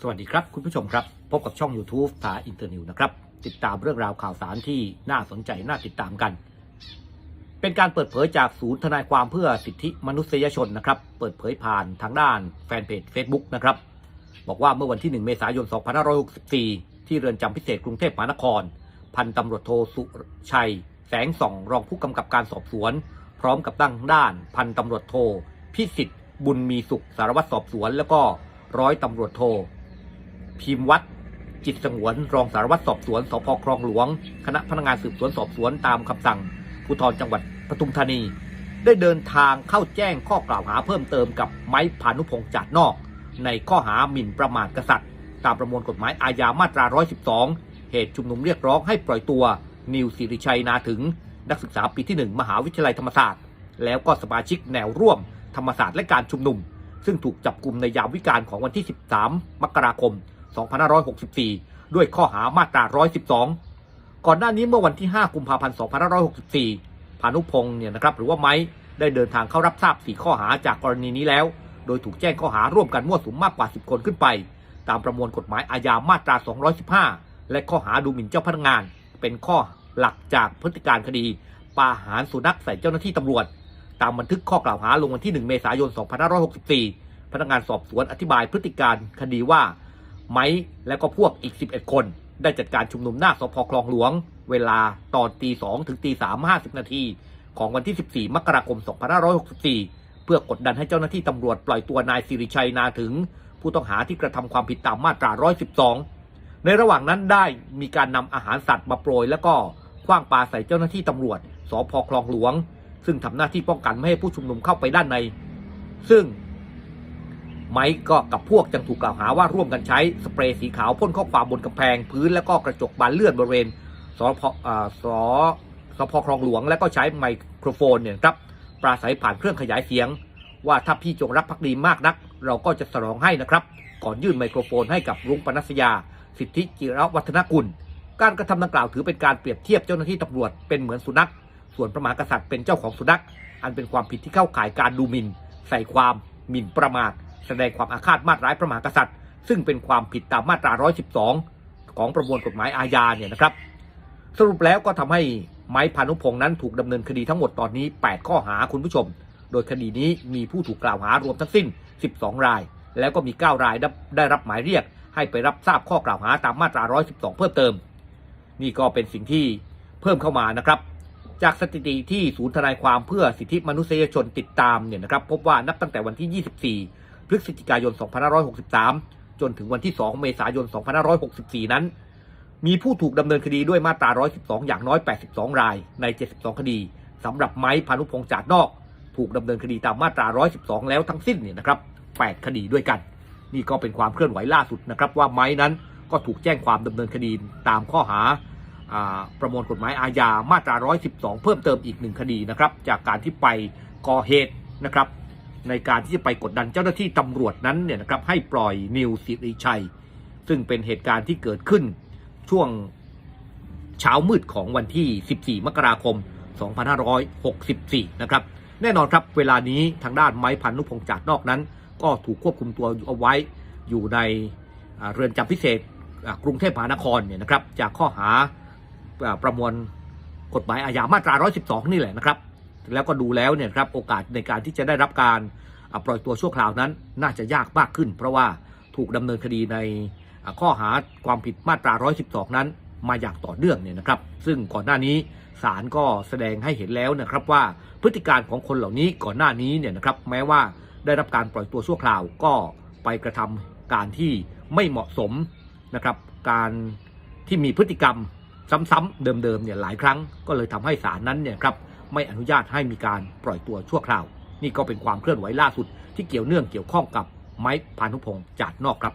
สวัสดีครับคุณผู้ชมครับ พบกับช่อง YouTube สาอินเตอร์นิวนะครับ ติดตามเรื่องราวข่าวสารที่น่าสนใจน่าติดตามกัน เป็นการเปิดเผยจากศูนย์ทนายความเพื่อสิทธิมนุษยชนนะครับ เปิดเผยผ่านทางด้านแฟนเพจ Facebook นะครับ บอกว่าเมื่อวันที่ 1 เมษายน 2564 ที่เรือนจำพิเศษกรุงเทพมหานคร พันตำรวจโทสุชัย แสงส่อง รองผู้กำกับการสอบสวน พร้อมกับตั้งด้าน พันตำรวจโทพิสิทธิ์บุญมีสุขสารวัตรสอบสวน แล้วก็ร้อยตำรวจโท พิมพ์วัดจิตสงวนรองสารวัตรสอบสวนสพคลองหลวง คณะพนักงานสืบสวนสอบสวนตามคำสั่งภูธรจังหวัดปทุมธานี ได้เดินทางเข้าแจ้งข้อกล่าวหาเพิ่มเติมกับไม้พานุพงษ์จาดนอก ในข้อหาหมิ่นประมาทกษัตริย์ ตามประมวลกฎหมายอาญามาตรา 112 เหตุชุมนุมเรียกร้องให้ปล่อยตัว นิวสิริชัยนาถึง นักศึกษาปีที่ 1 มหาวิทยาลัยธรรมศาสตร์ แล้วก็สมาชิกแนวร่วม ธรรมศาสตร์และการชุมนุม ซึ่งถูกจับกลุ่มในยามวิกาลของวันที่ 13 มกราคม 2564 ด้วยข้อหามาตรา 112 ก่อนหน้านี้เมื่อวันที่ 5 กุมภาพันธ์ 2564 พานุพงศ์เนี่ยนะครับหรือว่าไม้ได้เดินทางเข้ารับทราบ 4 ข้อหาจากกรณีนี้แล้ว โดยถูกแจ้งข้อหาร่วมกันมั่วสุมมากกว่า 10 คนขึ้นไป ตามประมวลกฎหมายอาญามาตรา 215 และข้อหาดูหมิ่นเจ้าพนักงาน เป็นข้อหลักจากพฤติการคดีปาหารสุนัขใส่เจ้าหน้าที่ตำรวจ ตามบันทึกข้อกล่าวหาลงวันที่ 1 เมษายน 2564 พนักงานสอบสวนอธิบายพฤติการคดีว่า ไม้และก็พวกอีก 11 คน ได้จัดการชุมนุมหน้าสพคลองหลวง เวลาตอนตี2ถึงตี3 50 นาที ของวันที่ 14 มกราคม 2564 เพื่อกดดันให้เจ้าหน้าที่ตำรวจปล่อยตัวนายสิริชัยนาถึง ผู้ต้องหาที่กระทำความผิดตามมาตรา 112 ในระหว่างนั้นได้มีการนำอาหารสัตว์มาโปรย แล้วก็คว้างปาใส่เจ้าหน้าที่ตำรวจสพคลองหลวง ซึ่งทำหน้าที่ป้องกันไม่ให้ผู้ชุมนุมเข้าไปด้านใน ซึ่ง ไม้ก็กับพวกจังถูกกล่าวหาว่าร่วมกันใช้สเปรย์สีขาวพ่นข้อความบนกำแพงพื้นและก็กระจกบานเลื่อนบริเวณสพสสพคลองหลวง และก็ใช้ไมโครโฟนเนี่ยครับปราศัยผ่านเครื่องขยายเสียง ว่าถ้าพี่จงรักภักดีมากนัก เราก็จะสรองให้นะครับ ก่อนยื่นไมโครโฟนให้กับรุ้งปนัสยา สิทธิจิรวัฒนกุล การกระทำดังกล่าวถือเป็นการเปรียบเทียบเจ้าหน้าที่ตำรวจเป็นเหมือนสุนัข ส่วนพระมหากษัตริย์เป็นเจ้าของสุนัข อันเป็นความผิดที่เข้าข่ายการดูหมิ่น ใส่ความหมิ่นประมาท แสดงความอาฆาตมาตร้ายพระมหากษัตริย์ ซึ่งเป็นความผิดตามมาตรา 112 ของประมวลกฎหมายอาญาเนี่ยนะครับ สรุปแล้วก็ทำให้ไม้พานุพงษ์นั้นถูกดำเนินคดีทั้งหมดตอนนี้ 8 ข้อหาคุณผู้ชม โดยคดีนี้มีผู้ถูกกล่าวหารวมทั้งสิ้น 12 ราย แล้วก็มี 9 รายได้ได้รับหมายเรียก ให้ไปรับทราบข้อกล่าวหาตามมาตรา 112 เพิ่มเติม นี่ก็เป็นสิ่งที่เพิ่มเข้ามานะครับจากสถิติที่ศูนย์ทนายความเพื่อสิทธิมนุษยชนติดตามเนี่ยนะครับ พบว่านับตั้งแต่วันที่ 24 พฤศจิกายน 2563 จนถึงวันที่ 2 เมษายน 2564 นั้น มีผู้ถูกดำเนินคดีด้วยมาตรา 112 อย่างน้อย 82 ราย ใน 72 คดีสำหรับไม้พานุพงษ์จาดนอก ถูกดำเนินคดีตามมาตรา 112 แล้วทั้งสิ้นเนี่ยนะครับ 8 คดีด้วยกัน นี่ก็เป็นความเคลื่อนไหวล่าสุดนะครับว่าไม้นั้นก็ถูกแจ้งความดำเนินคดีตามข้อหาอ่าประมวลกฎหมายอาญามาตรา 112 เพิ่มเติมอีกหนึ่งคดีนะครับ จากการที่ไปก่อเหตุนะครับ ในการที่จะไปกดดันเจ้าหน้าที่ตำรวจนั้นเนี่ยนะครับให้ปล่อยนิวสิริชัย ซึ่งเป็นเหตุการณ์ที่เกิดขึ้นช่วงเช้ามืดของวันที่ 14 มกราคม 2564 นะครับ แน่นอนครับเวลานี้ทางด้านไม้พันนุพงจากนอกนั้น ก็ถูกควบคุมตัวเอาไว้อยู่ในเรือนจำพิเศษกรุงเทพมหานครเนี่ยนะครับจากข้อหาประมวลกฎหมายอาญามาตรา 112 นี่แหละนะครับ แล้วก็ดูแล้วเนี่ยครับโอกาสในการที่จะได้รับการปล่อยตัวชั่วคราวนั้นน่าจะยากมากขึ้น เพราะว่าถูกดำเนินคดีในข้อหาความผิดมาตรา 112 นั้นมาอย่างต่อเนื่องเนี่ยนะครับ ซึ่งก่อนหน้านี้ศาลก็แสดงให้เห็นแล้วนะครับว่าพฤติการของคนเหล่านี้ก่อนหน้านี้เนี่ยนะครับแม้ว่าได้รับการปล่อยตัวชั่วคราวก็ไปกระทำการที่ไม่เหมาะสมนะครับการที่มีพฤติกรรมซ้ำๆเดิมๆเนี่ยหลายครั้งก็เลยทำให้ศาลนั้นเนี่ยครับ ไม่อนุญาตให้มีการปล่อยตัวชั่วคราว นี่ก็เป็นความเคลื่อนไหวล่าสุด ที่เกี่ยวเนื่องเกี่ยวข้องกับไม้พานุพงษ์จาดนอกครับ